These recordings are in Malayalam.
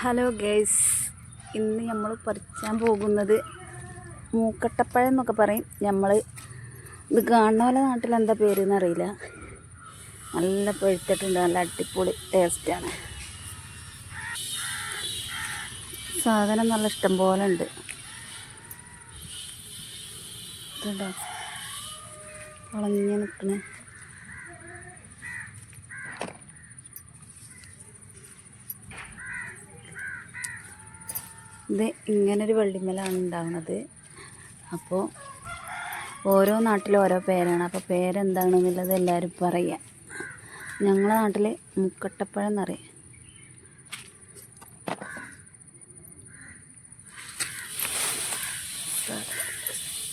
ഹലോ ഗേസ് ഇന്ന് നമ്മൾ പറിക്കാൻ പോകുന്നത് മൂക്കട്ടപ്പഴം എന്നൊക്കെ പറയും. നമ്മൾ ഇത് കാണുന്ന പോലെ നാട്ടിൽ എന്താ പേരെന്ന് അറിയില്ല നല്ല പഴുത്തിട്ടുണ്ട് നല്ല അടിപൊളി ടേസ്റ്റാണ് സാധനം നല്ല ഇഷ്ടം പോലെ ഉണ്ട്. ഇതുണ്ടോ? വളഞ്ഞ് നിൽക്കണേ. ഇത് ഇങ്ങനൊരു വെള്ളിമലാണ് ഉണ്ടാവുന്നത് അപ്പോൾ ഓരോ നാട്ടിലും ഓരോ പേരാണ്. അപ്പോൾ പേരെന്താണെന്നുള്ളത് എല്ലാവരും പറയുക ഞങ്ങളെ നാട്ടിൽ മുക്കട്ടപ്പഴം എന്നറിയാം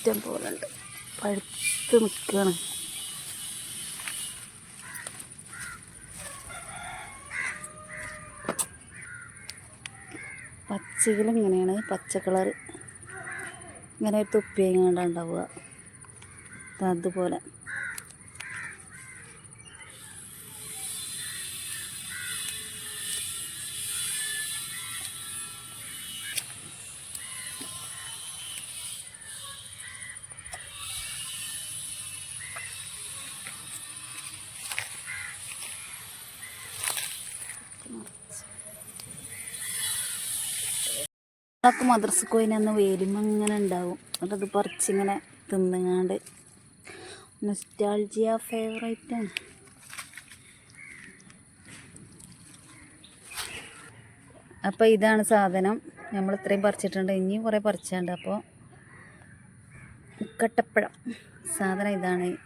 ഇഷ്ടം പോലെ ഉണ്ട് പഴുത്ത് നിൽക്കുകയാണ്. പച്ചകൾ ഇങ്ങനെയാണ്. പച്ച കളർ ഇങ്ങനെ ഒരു തൊപ്പി എങ്ങാണ്ട് ഉണ്ടാവുക. അതുപോലെ. ഒക്കെ മദ്രസക്ക് പോയിനന്ന് വേരുമ്പം ഇങ്ങനെ ഉണ്ടാവും. എന്നിട്ടത് പറിച്ചിങ്ങനെ തിന്നുങ്ങാണ്ട്. നൊസ്റ്റാൾജിയ ഫേവറേറ്റ് ആണ്. അപ്പോൾ ഇതാണ് സാധനം. നമ്മൾ ഇത്രയും പറിച്ചിട്ടുണ്ട്. ഇനിയും കുറേ പറിച്ചുണ്ട്. അപ്പോൾ കട്ടപ്പഴം സാധനം ഇതാണ്.